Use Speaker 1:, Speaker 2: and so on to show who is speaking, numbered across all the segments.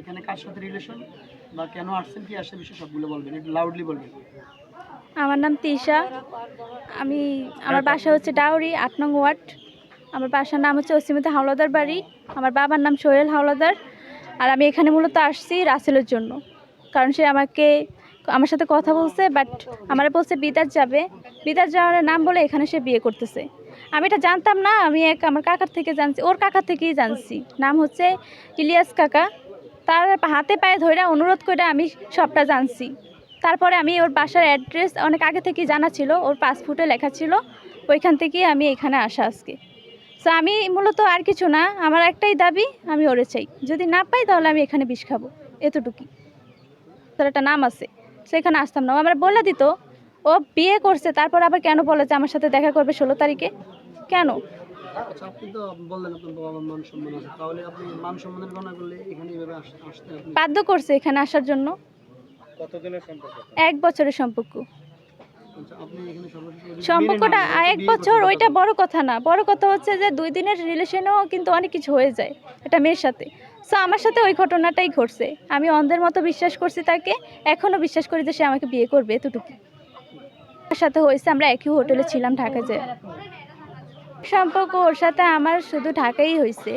Speaker 1: এখানে কার সাথে রিলেশন বা কেন আসছেন কি আসছে বিষয় সবগুলো বলবেন একটু লাউডলি বলবেন।
Speaker 2: আমার নাম তিশা। আমি আমার বাসা হচ্ছে ডাউরি আট নং ওয়ার্ড। আমার বাসার নাম হচ্ছে অসীমিতা হাওলাদার বাড়ি। আমার বাবার নাম সোহেল হাওলাদার। আর আমি এখানে মূলত আসছি রাসেলের জন্য। কারণ সে আমাকে আমার সাথে কথা বলছে বাট আমার বলছে বিদার যাবে। বিদার যাওয়ার নাম বলে এখানে সে বিয়ে করতেছে। আমি এটা জানতাম না আমি এক আমার কাকার থেকে জানছি ওর কাকার থেকেই জানছি। নাম হচ্ছে ইলিয়াস কাকা। তার হাতে পায়ে ধরে অনুরোধ করে আমি সবটা জানছি। তারপরে আমি ওর বাসার অ্যাড্রেস অনেক আগে থেকেই জানা ছিল, ওর পাসপোর্টে লেখা ছিল, ওইখান থেকেই আমি এখানে আসা আজকে। তো আমি মূলত আর কিছু না, আমার একটাই দাবি, আমি ওরে চাই। যদি না পাই তাহলে আমি এখানে বিষ খাব, এতটুকুই। তার একটা নাম আছে, সেখানে আসতাম না। আমার বলে দিত, ও বিয়ে করছে, তারপর আবার কেন বলে যে আমার সাথে দেখা করবে ষোলো তারিখে? কেন?
Speaker 1: আপনি তো বললেন আপনার বাবা মান সম্মান আছে। তাহলে আপনি মান সম্মানের গণনা করলে এখানে এইভাবে আসতে
Speaker 2: বাধ্য করছে এখানে আসার জন্য।
Speaker 1: কতদিনের সম্পর্ক?
Speaker 2: এক বছরের সম্পর্ক।
Speaker 1: আচ্ছা
Speaker 2: সম্পর্কটা এক বছর ওইটা বড় কথা না। বড় কথা হচ্ছে যে দুই দিনের রিলেশনেও কিন্তু অনেক কিছু হয়ে যায় একটা মেয়ের সাথে। সো আমার সাথে ওই ঘটনাটাই ঘটছে। আমি অন্ধের মতো বিশ্বাস করছি তাকে। এখনও বিশ্বাস করি যে সে আমাকে বিয়ে করবে এতটুকু। আমার সাথে হয়েছে আমরা একই হোটেলে ছিলাম ঢাকায় যে সম্পর্ক ওর সাথে আমার শুধু ঢাকাই হয়েছে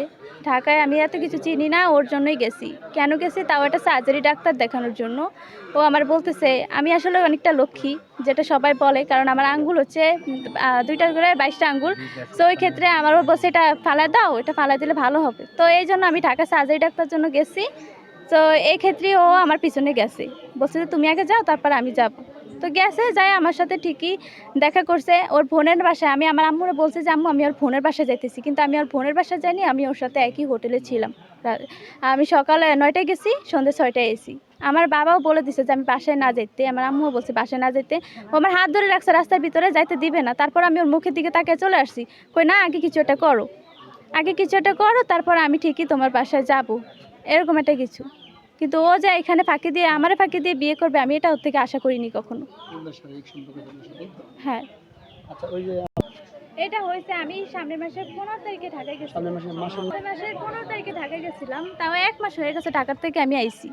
Speaker 2: ঢাকায় আমি এত কিছু চিনি না, ওর জন্যই গেছি। কেন গেছি? তাও একটা সার্জারি ডাক্তার দেখানোর জন্য। ও আমার বলতেছে, আমি আসলে অনেকটা লক্ষ্মী যেটা সবাই বলে, কারণ আমার আঙ্গুল হচ্ছে দুইটা করে বাইশটা আঙ্গুল। তো ওই ক্ষেত্রে আমারও বলছে, এটা ফালাই দাও, এটা ফালাই দিলে ভালো হবে। তো এই জন্য আমি ঢাকা সার্জারি ডাক্তার জন্য গেছি। তো এই ক্ষেত্রে ও আমার পিছনে গেছে। বলছে যে, তুমি আগে যাও, তারপর আমি যাব। তো গেছে যাই আমার সাথে ঠিকই দেখা করছে। ওর ফোনের বাসায় আমি, আমার আম্মুরে বলছে যে, আম্মু, আমি ওর ফোনের বাসায় যাইতেছি। কিন্তু আমি ওর ফোনের বাসায় যাইনি, আমি ওর সাথে একই হোটেলে ছিলাম। আমি সকালে নয়টায় গেছি, সন্ধ্যে ছয়টায় এসি। আমার বাবাও বলে দিছে যে, আমি বাসায় না যেতে আমার আম্মুও বলছে, বাসায় না যেতে ও আমার হাত ধরে রাখছে, রাস্তার ভিতরে যাইতে দিবে না। তারপর আমি ওর মুখের দিকে তাকিয়ে চলে আসছি। কই, না, আগে কিছু একটা করো। আগে কিছু একটা করো, তারপর আমি ঠিকই তোমার বাসায় যাব। এরকম একটা কিছু। কিন্তু ও যে এখানে ফাঁকি দিয়ে আমার ফাঁকি দিয়ে বিয়ে করবে আমি এটা ওর থেকে আশা করিনি কখনো। হ্যাঁ।
Speaker 1: আচ্ছা
Speaker 2: এটা হয়েছে আমি সামনের মাসের পনেরো তারিখে ঢাকায় গেছিলাম।
Speaker 1: সামনের মাসে মাসে
Speaker 2: মাসের পনেরো তারিখে ঢাকায় গেছিলাম তাও এক মাস হয়ে গেছে ঢাকার থেকে আমি আইছি।